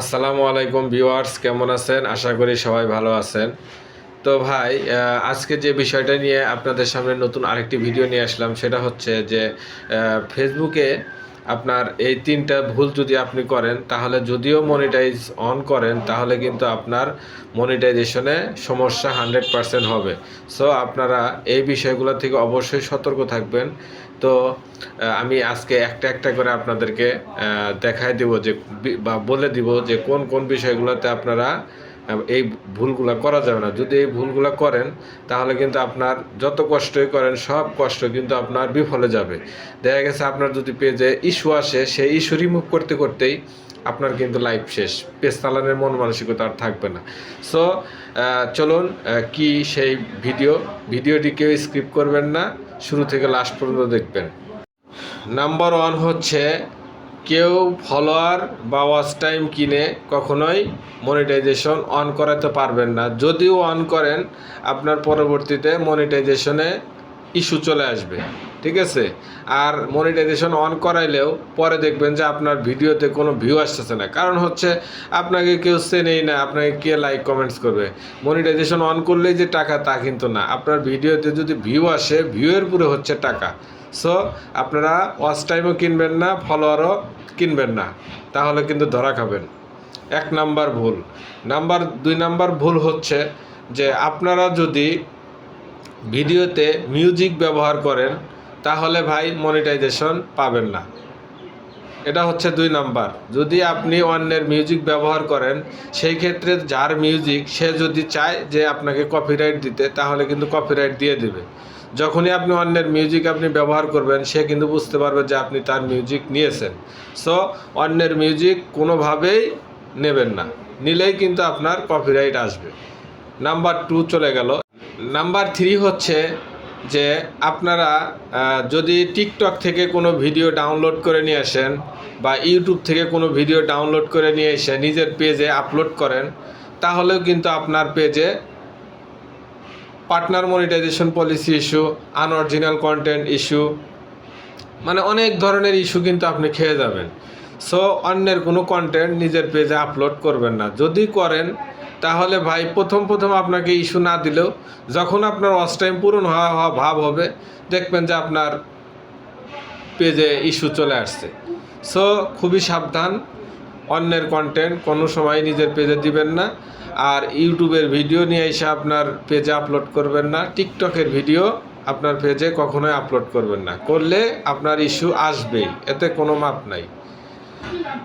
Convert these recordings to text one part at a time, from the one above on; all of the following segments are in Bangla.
আসসালামু আলাইকুম ভিউয়ার্স, কেমন আছেন? আশা করি সবাই ভালো আছেন। তো ভাই আজকে যে বিষয়টা নিয়ে আপনাদের সামনে নতুন আরেকটি ভিডিও নিয়ে আসলাম, সেটা হচ্ছে যে ফেসবুকে আপনার এই তিনটা ভুল যদি আপনি করেন, তাহলে যদিও মনিটাইজ অন করেন, তাহলে কিন্তু আপনার মনিটাইজেশনে সমস্যা হান্ড্রেড পারসেন্ট হবে। সো আপনারা এই বিষয়গুলো থেকে অবশ্যই সতর্ক থাকবেন। তো আমি আজকে একটা একটা করে আপনাদেরকে দেখাই দিব যে, বা বলে দিব যে কোন কোন বিষয়গুলোতে আপনারা এই ভুলগুলা করা যাবে না। যদি এই ভুলগুলো করেন, তাহলে কিন্তু আপনার যত কষ্টই করেন, সব কষ্ট কিন্তু আপনার বিফলে যাবে। দেখা গেছে আপনার যদি পেজে ইস্যু আসে, সেই ইস্যু রিমুভ করতে করতেই আপনার কিন্তু লাইফ শেষ। পেজ চালানোর মন মানসিকতা আর থাকবে না। সো চলুন কি সেই ভিডিও ভিডিওটি কেউ স্কিপ করবেন না। শুরু থেকে লাস্ট পর্যন্ত দেখবেন। নাম্বার ওয়ান হচ্ছে কেউ ফলোয়ার বা ওয়াচ টাইম কিনে কখনোই মনিটাইজেশন অন করাতে পারবেন না। যদিও অন করেন, আপনার পরবর্তীতে মনিটাইজেশনে ইস্যু চলে আসবে। ঠিক আছে? আর মনিটাইজেশন অন করাইলেও পরে দেখবেন যে আপনার ভিডিওতে কোনো ভিউ আসতেছে না। কারণ হচ্ছে আপনাকে কেউ চেনেই না, আপনাকে কে লাইক কমেন্টস করবে? মনিটাইজেশন অন করলেই যে টাকা তা কিন্তু না। আপনার ভিডিওতে যদি ভিউ আসে ভিউয়ের পুরো হচ্ছে টাকা। সো আপনারা ওয়াচ টাইমও কিনবেন না ফলোয়ারও কিনবেন না। তাহলে কিন্তু ধরা খাবেন। এক নাম্বার ভুল। নাম্বার, দুই নাম্বার ভুল হচ্ছে যে আপনারা যদি ভিডিওতে মিউজিক ব্যবহার করেন, তাহলে ভাই মনিটাইজেশন পাবেন না। এটা হচ্ছে দুই নাম্বার। যদি আপনি অন্যের মিউজিক ব্যবহার করেন, সেই ক্ষেত্রে যার মিউজিক সে যদি চায় যে আপনাকে কপিরাইট দিতে, তাহলে কিন্তু কপিরাইট দিয়ে দেবে। যখনই আপনি অন্যের মিউজিক আপনি ব্যবহার করবেন, সে কিন্তু বুঝতে পারবে যে আপনি তার মিউজিক নিয়েছেন। সো অন্যের মিউজিক কোনোভাবেই নেবেন না। নিলেই কিন্তু আপনার কপিরাইট আসবে। নাম্বার টু চলে গেল। নাম্বার থ্রি হচ্ছে যে আপনারা যদি টিকটক থেকে কোনো ভিডিও ডাউনলোড করে নিয়ে আসেন বা ইউটিউব থেকে কোনো ভিডিও ডাউনলোড করে নিয়ে এসে নিজের পেজে আপলোড করেন, তাহলেও কিন্তু আপনার পেজে partner monetisation policy issue unoriginal content issue মানে অনেক ধরনের ইস্যু কিন্তু আপনি খেয়ে যাবেন। সো অন্যের কোনো কন্টেন্ট নিজের পেজে আপলোড করবেন না। যদি করেন, তাহলে ভাই প্রথম প্রথম আপনাকে ইস্যু না দিলেও যখন আপনার ওয়াচ টাইম পূরণ হওয়া হওয়া ভাব হবে, দেখবেন যে আপনার পেজে ইস্যু চলে আসছে। সো খুবই সাবধান। অন্যের কন্টেন্ট কোনো সময় নিজের পেজে দিবেন না। আর ইউটিউবের ভিডিও নিয়ে এসে আপনার পেজে আপলোড করবেন না। টিকটকের ভিডিও আপনার পেজে কখনোই আপলোড করবেন না। করলে আপনার ইস্যু আসবেই। এতে কোনো মাপ নাই।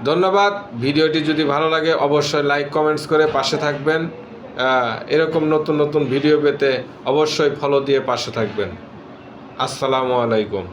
ধন্যবাদ। ভিডিওটি যদি ভালো লাগে, অবশ্যই লাইক কমেন্টস করে পাশে থাকবেন। এরকম নতুন নতুন ভিডিও পেতে অবশ্যই ফলো দিয়ে পাশে থাকবেন। আসসালামু আলাইকুম।